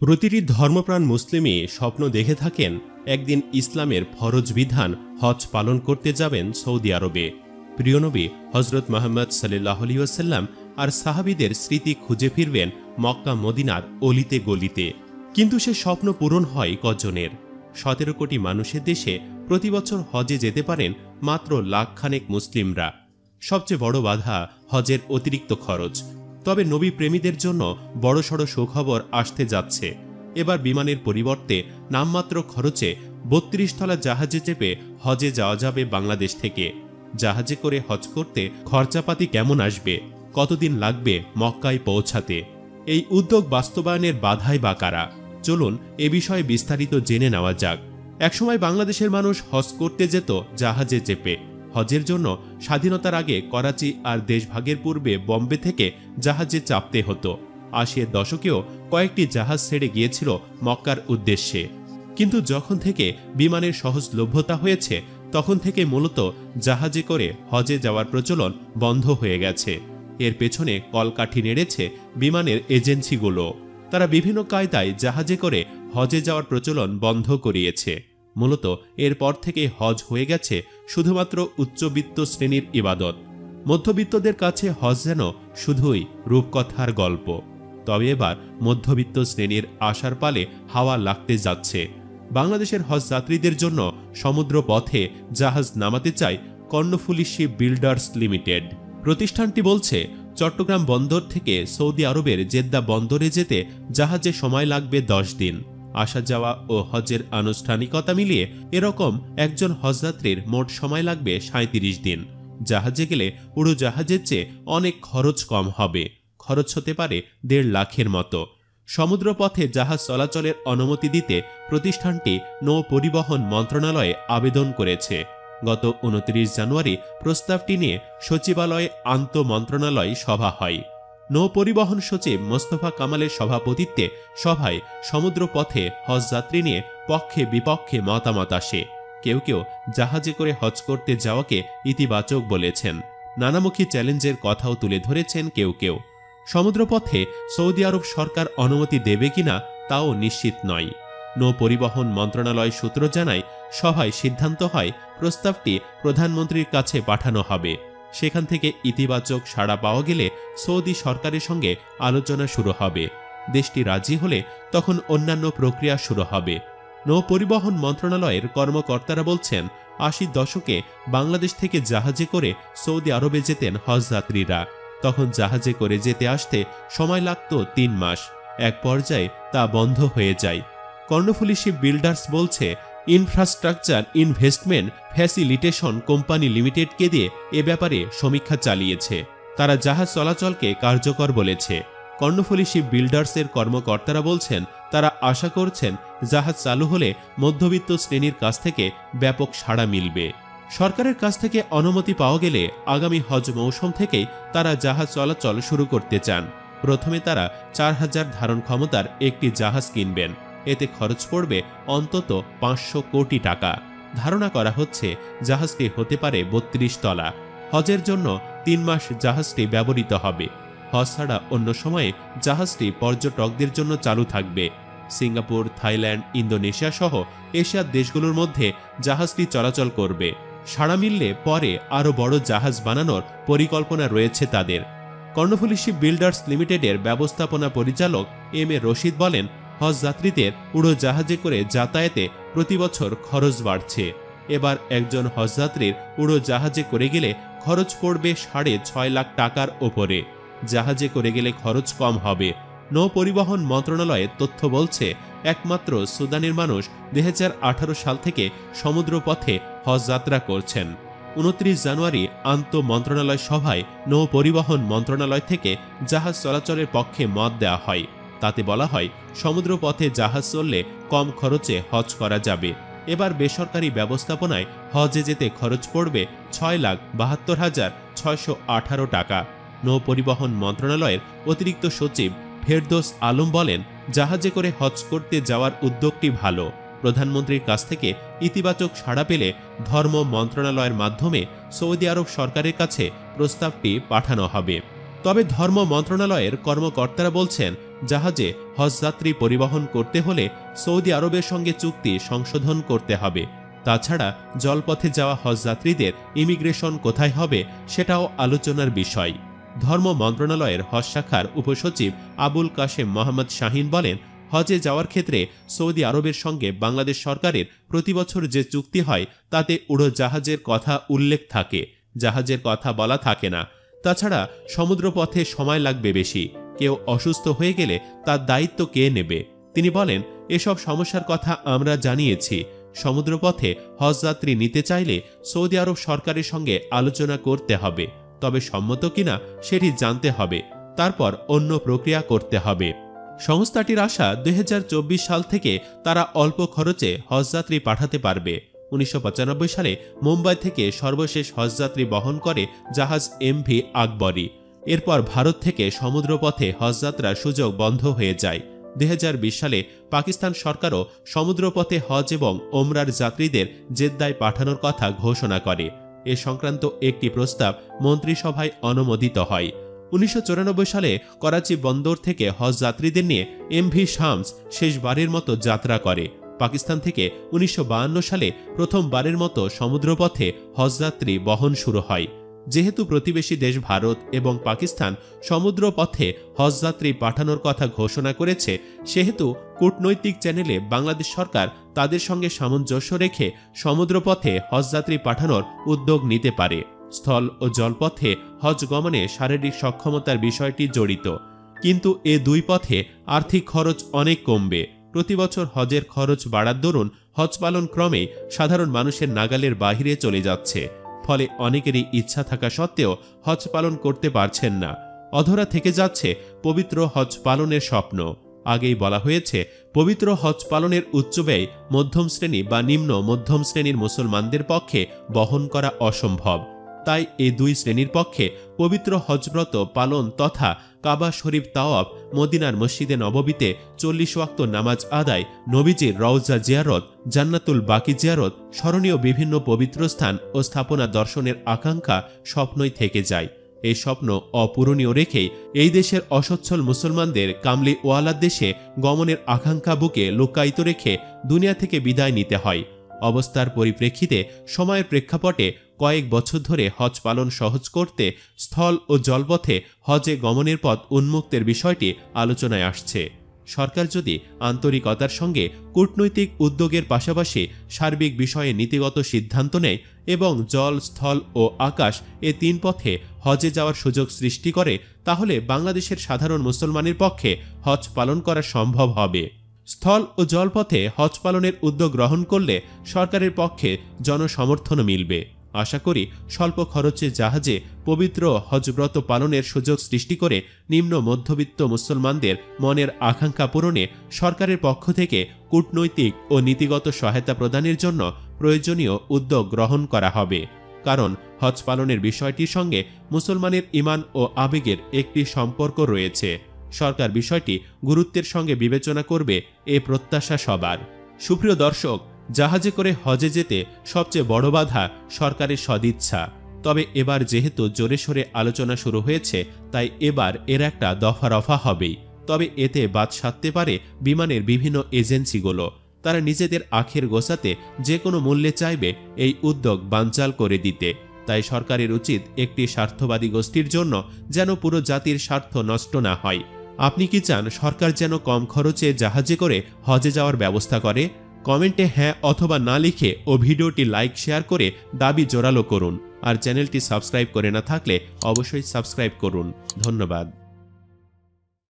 প্রতিটি ধর্মপ্রাণ মুসলিমই স্বপ্ন দেখে থাকেন একদিন ইসলামের ফরজ বিধান হজ পালন করতে যাবেন সৌদি আরবে। প্রিয়নবী হজরত মোহাম্মদ সাল্লাহ আলিয়াসাল্লাম আর সাহাবিদের স্মৃতি খুঁজে ফিরবেন মক্কা মদিনার অলিতে গলিতে। কিন্তু সে স্বপ্ন পূরণ হয় কজনের? সতেরো কোটি মানুষের দেশে প্রতি বছর হজে যেতে পারেন মাত্র লাখখানেক মুসলিমরা। সবচেয়ে বড় বাধা হজের অতিরিক্ত খরচ। তবে নবী প্রেমীদের জন্য বড়সড় সুখবর আসতে যাচ্ছে। এবার বিমানের পরিবর্তে নামমাত্র খরচে বত্রিশ তলা জাহাজে চেপে হজে যাওয়া যাবে বাংলাদেশ থেকে। জাহাজে করে হজ করতে খরচাপাতি কেমন আসবে? কতদিন লাগবে মক্কায় পৌঁছাতে? এই উদ্যোগ বাস্তবায়নের বাধাই বা কারা? চলুন এ বিষয়ে বিস্তারিত জেনে নেওয়া যাক। একসময় বাংলাদেশের মানুষ হজ করতে যেত জাহাজে চেপে। হজের জন্য স্বাধীনতার আগে করাচি আর দেশভাগের পূর্বে বম্বে থেকে জাহাজে চাপতে হতো। আশির দশকেও কয়েকটি জাহাজ ছেড়ে গিয়েছিল মক্কার উদ্দেশ্যে। কিন্তু যখন থেকে বিমানের সহজলভ্যতা হয়েছে, তখন থেকে মূলত জাহাজে করে হজে যাওয়ার প্রচলন বন্ধ হয়ে গেছে। এর পেছনে কলকাঠি নেড়েছে বিমানের এজেন্সিগুলো। তারা বিভিন্ন কায়দায় জাহাজে করে হজে যাওয়ার প্রচলন বন্ধ করিয়েছে। মূলত এরপর থেকে হজ হয়ে গেছে শুধুমাত্র উচ্চবিত্ত শ্রেণির ইবাদত। মধ্যবিত্তদের কাছে হজ যেন শুধুই রূপকথার গল্প। তবে এবার মধ্যবিত্ত শ্রেণির আশার পালে হাওয়া লাগতে যাচ্ছে। বাংলাদেশের হজ যাত্রীদের জন্য সমুদ্র পথে জাহাজ নামাতে চায় কর্ণফুলি বিল্ডার্স লিমিটেড। প্রতিষ্ঠানটি বলছে, চট্টগ্রাম বন্দর থেকে সৌদি আরবের জেদ্দা বন্দরে যেতে জাহাজে সময় লাগবে দশ দিন। আসা যাওয়া ও হজের আনুষ্ঠানিকতা মিলিয়ে এরকম একজন হজযাত্রীর মোট সময় লাগবে সাঁত্রিশ দিন। জাহাজে গেলে উড়োজাহাজের চেয়ে অনেক খরচ কম হবে। খরচ হতে পারে দেড় লাখের মতো। সমুদ্রপথে জাহাজ চলাচলের অনুমতি দিতে প্রতিষ্ঠানটি নৌ পরিবহন মন্ত্রণালয়ে আবেদন করেছে। গত উনত্রিশ জানুয়ারি প্রস্তাবটি নিয়ে সচিবালয়ে আন্ত মন্ত্রণালয় সভা হয়। নৌ পরিবহন সচিব মোস্তফা কামালের সভাপতিত্বে সভায় সমুদ্রপথে হজ যাত্রী নিয়ে পক্ষে বিপক্ষে মতামত আসে। কেউ কেউ জাহাজে করে হজ করতে যাওয়াকে ইতিবাচক বলেছেন। নানামুখী চ্যালেঞ্জের কথাও তুলে ধরেছেন কেউ কেউ। সমুদ্রপথে সৌদি আরব সরকার অনুমতি দেবে কিনা তাও নিশ্চিত নয়। নৌপরিবহন মন্ত্রণালয় সূত্র জানায়, সভায় সিদ্ধান্ত হয়, প্রস্তাবটি প্রধানমন্ত্রীর কাছে পাঠানো হবে। সেখান থেকে ইতিবাচক সাড়া পাওয়া গেলে সৌদি সরকারের সঙ্গে আলোচনা শুরু হবে। দেশটি রাজি হলে তখন অন্যান্য প্রক্রিয়া শুরু হবে। নৌ পরিবহন মন্ত্রণালয়ের কর্মকর্তারা বলছেন, আশির দশকে বাংলাদেশ থেকে জাহাজে করে সৌদি আরবে যেতেন হজযাত্রীরা তখন জাহাজে করে যেতে আসতে সময় লাগত তিন মাস। এক পর্যায়ে তা বন্ধ হয়ে যায়। কর্ণফুলি শিপ বিল্ডার্স বলছে ইনফ্রাস্ট্রাকচার ইনভেস্টমেন্ট ফ্যাসিলিটেশন কোম্পানি লিমিটেডকে দিয়ে এ ব্যাপারে সমীক্ষা চালিয়েছে। তারা জাহাজ চলাচলকে কার্যকর বলেছে। কর্ণফুলি শিপ বিল্ডার্সের কর্মকর্তারা বলছেন, তারা আশা করছেন জাহাজ চালু হলে মধ্যবিত্ত শ্রেণির কাছ থেকে ব্যাপক সাড়া মিলবে। সরকারের কাছ থেকে অনুমতি পাওয়া গেলে আগামী হজ মৌসুম থেকেই তারা জাহাজ চলাচল শুরু করতে চান, প্রথমে তারা চার হাজার ধারণ ক্ষমতার একটি জাহাজ কিনবেন। এতে খরচ পড়বে অন্তত পাঁচশো কোটি টাকা। ধারণা করা হচ্ছে, জাহাজটি হতে পারে বত্রিশ তলা। হজের জন্য তিন মাস জাহাজটি ব্যবহৃত হবে। হজ ছাড়া অন্য সময়ে জাহাজটি পর্যটকদের জন্য চালু থাকবে। সিঙ্গাপুর, থাইল্যান্ড, ইন্দোনেশিয়া সহ এশিয়ার দেশগুলোর মধ্যে জাহাজটি চলাচল করবে। সাড়া মিললে পরে আরও বড় জাহাজ বানানোর পরিকল্পনা রয়েছে তাদের। কর্ণফুলি শিপ বিল্ডার্স লিমিটেডের ব্যবস্থাপনা পরিচালক এম এ রশিদ বলেন হজ যাত্রীদের উড়োজাহাজে করে যাতায়াতে প্রতি বছর খরচ বাড়ছে। এবার একজন হজযাত্রীর উড়োজাহাজে করে গেলে খরচ পড়বে সাড়ে ছয় লাখ টাকার ওপরে। জাহাজে করে গেলে খরচ কম হবে। নৌ পরিবহন মন্ত্রণালয়ের তথ্য বলছে, একমাত্র সুদানের মানুষ দু হাজার আঠারো সাল থেকে সমুদ্রপথে হজ যাত্রা করছেন। উনত্রিশ জানুয়ারি আন্ত মন্ত্রণালয় সভায় নৌ পরিবহন মন্ত্রণালয় থেকে জাহাজ চলাচলের পক্ষে মত দেওয়া হয়। তাতে বলা হয়, সমুদ্রপথে জাহাজ চললে কম খরচে হজ করা যাবে। এবার বেসরকারি ব্যবস্থাপনায় হজে যেতে খরচ পড়বে ছয় লাখ বাহাত্তর হাজার ছয়শো আঠারো টাকা। নৌ পরিবহন মন্ত্রণালয়ের অতিরিক্ত সচিব ফেরদোস আলম বলেন, জাহাজে করে হজ করতে যাওয়ার উদ্যোগটি ভালো। প্রধানমন্ত্রীর কাছ থেকে ইতিবাচক সাড়া পেলে ধর্ম মন্ত্রণালয়ের মাধ্যমে সৌদি আরব সরকারের কাছে প্রস্তাবটি পাঠানো হবে। তবে ধর্ম মন্ত্রণালয়ের কর্মকর্তারা বলছেন জাহাজে হজযাত্রী পরিবহন করতে হলে সৌদি আরবের সঙ্গে চুক্তি সংশোধন করতে হবে। তাছাড়া জলপথে যাওয়া হজযাত্রীদের ইমিগ্রেশন কোথায় হবে সেটাও আলোচনার বিষয়। ধর্ম মন্ত্রণালয়ের হজ শাখার উপসচিব আবুল কাশেম মোহাম্মদ শাহিন বলেন, হজে যাওয়ার ক্ষেত্রে সৌদি আরবের সঙ্গে বাংলাদেশ সরকারের প্রতি বছর যে চুক্তি হয়, তাতে উড়োজাহাজের কথা উল্লেখ থাকে, জাহাজের কথা বলা থাকে না। তাছাড়া সমুদ্রপথে সময় লাগবে বেশি। কেউ অসুস্থ হয়ে গেলে তার দায়িত্ব কে নেবে? তিনি বলেন, এসব সমস্যার কথা আমরা জানিয়েছি। সমুদ্রপথে হজযাত্রী নিতে চাইলে সৌদি আরব সরকারের সঙ্গে আলোচনা করতে হবে। তবে সম্মত কিনা সেটি জানতে হবে। তারপর অন্য প্রক্রিয়া করতে হবে। সংস্থাটির আশা দু হাজার চব্বিশ সাল থেকে তারা অল্প খরচে হজযাত্রী পাঠাতে পারবে। উনিশশো পঁচানব্বই সালে মুম্বাই থেকে সর্বশেষ হজযাত্রী বহন করে জাহাজ এমভি আকবরী। এরপর ভারত থেকে সমুদ্রপথে হজযাত্রার সুযোগ বন্ধ হয়ে যায়। দুই হাজার বিশ সালে পাকিস্তান সরকারও সমুদ্রপথে হজ এবং ওমরার যাত্রীদের জেদ্দায় পাঠানোর কথা ঘোষণা করে। এ সংক্রান্ত একটি প্রস্তাব মন্ত্রিসভায় অনুমোদিত হয়। উনিশশো চুরানব্বই সালে করাচি বন্দর থেকে হজ যাত্রীদের নিয়ে এমভি শামস শেষবারের মতো যাত্রা করে। পাকিস্তান থেকে উনিশশো সালে প্রথমবারের মতো সমুদ্রপথে হজযাত্রী বহন শুরু হয়। যেহেতু প্রতিবেশী দেশ ভারত এবং পাকিস্তান সমুদ্রপথে হজযাত্রী পাঠানোর কথা ঘোষণা করেছে, সেহেতু কূটনৈতিক চ্যানেলে বাংলাদেশ সরকার তাদের সঙ্গে সামঞ্জস্য রেখে সমুদ্রপথে হজযাত্রী পাঠানোর উদ্যোগ নিতে পারে। স্থল ও জলপথে হজ গমনে শারীরিক সক্ষমতার বিষয়টি জড়িত। কিন্তু এ দুই পথে আর্থিক খরচ অনেক কমবে। প্রতি বছর হজের খরচ বাড়ার দরুন হজ পালন ক্রমে সাধারণ মানুষের নাগালের বাহিরে চলে যাচ্ছে। ফলে অনেকেরই ইচ্ছা থাকা সত্ত্বেও হজ পালন করতে পারছেন না। অধরা থেকে যাচ্ছে পবিত্র হজ পালনের স্বপ্ন। আগেই বলা হয়েছে, পবিত্র হজ পালনের উচ্চ ব্যয় মধ্যম শ্রেণি বা নিম্ন মধ্যম শ্রেণির মুসলমানদের পক্ষে বহন করা অসম্ভব। তাই এই দুই শ্রেণির পক্ষে পবিত্র হজব্রত পালন তথা কাবা শরীফ তাওয়াব মদিনার মসজিদে নববীতে চল্লিশ ওয়াক্ত নামাজ আদায়, নবীজির রওজা জিয়ারত, জান্নাতুল বাকি জিয়ারত, স্মরণীয় বিভিন্ন পবিত্র স্থান ও স্থাপনা দর্শনের আকাঙ্ক্ষা স্বপ্নই থেকে যায়। এই স্বপ্ন অপূরণীয় রেখেই এই দেশের অসচ্ছল মুসলমানদের কামলি ওয়ালার দেশে গমনের আকাঙ্ক্ষা বুকে লুকায়িত রেখে দুনিয়া থেকে বিদায় নিতে হয়। অবস্থার পরিপ্রেক্ষিতে সময়ের প্রেক্ষাপটে কয়েক বছর ধরে হজ পালন সহজ করতে স্থল ও জলপথে হজে গমনের পথ উন্মুক্তের বিষয়টি আলোচনায় আসছে। সরকার যদি আন্তরিকতার সঙ্গে কূটনৈতিক উদ্যোগের পাশাপাশি সার্বিক বিষয়ে নীতিগত সিদ্ধান্ত নেয় এবং জল, স্থল ও আকাশ এ তিন পথে হজে যাওয়ার সুযোগ সৃষ্টি করে, তাহলে বাংলাদেশের সাধারণ মুসলমানের পক্ষে হজ পালন করা সম্ভব হবে। স্থল ও জলপথে হজ পালনের উদ্যোগ গ্রহণ করলে সরকারের পক্ষে জনসমর্থনও মিলবে। আশা করি স্বল্প খরচে জাহাজে পবিত্র হজব্রত পালনের সুযোগ সৃষ্টি করে নিম্ন মধ্যবিত্ত মুসলমানদের মনের আকাঙ্ক্ষা পূরণে সরকারের পক্ষ থেকে কূটনৈতিক ও নীতিগত সহায়তা প্রদানের জন্য প্রয়োজনীয় উদ্যোগ গ্রহণ করা হবে। কারণ হজ পালনের বিষয়টির সঙ্গে মুসলমানের ইমান ও আবেগের একটি সম্পর্ক রয়েছে। সরকার বিষয়টি গুরুত্বের সঙ্গে বিবেচনা করবে এ প্রত্যাশা সবার। সুপ্রিয় দর্শক জাহাজে করে হজে যেতে সবচেয়ে বড় বাধা সরকারের সদিচ্ছা। তবে এবার যেহেতু জোরে সোরে আলোচনা শুরু হয়েছে, তাই এবার এর একটা দফা রফা হবেই। তবে এতে বাদ সাধতে পারে বিমানের বিভিন্ন এজেন্সিগুলো। তারা নিজেদের আখের গোছাতে যে কোনো মূল্যে চাইবে এই উদ্যোগ বানচাল করে দিতে। তাই সরকারের উচিত একটি স্বার্থবাদী গোষ্ঠীর জন্য যেন পুরো জাতির স্বার্থ নষ্ট না হয়। আপনি কি চান সরকার যেন কম খরচে জাহাজে করে হজে যাওয়ার ব্যবস্থা করে? কমেন্টে হ্যাঁ অথবা না লিখে ও ভিডিওটি লাইক, শেয়ার করে দাবি জোরালো করুন। আর চ্যানেলটি সাবস্ক্রাইব করে না থাকলে অবশ্যই সাবস্ক্রাইব করুন। ধন্যবাদ।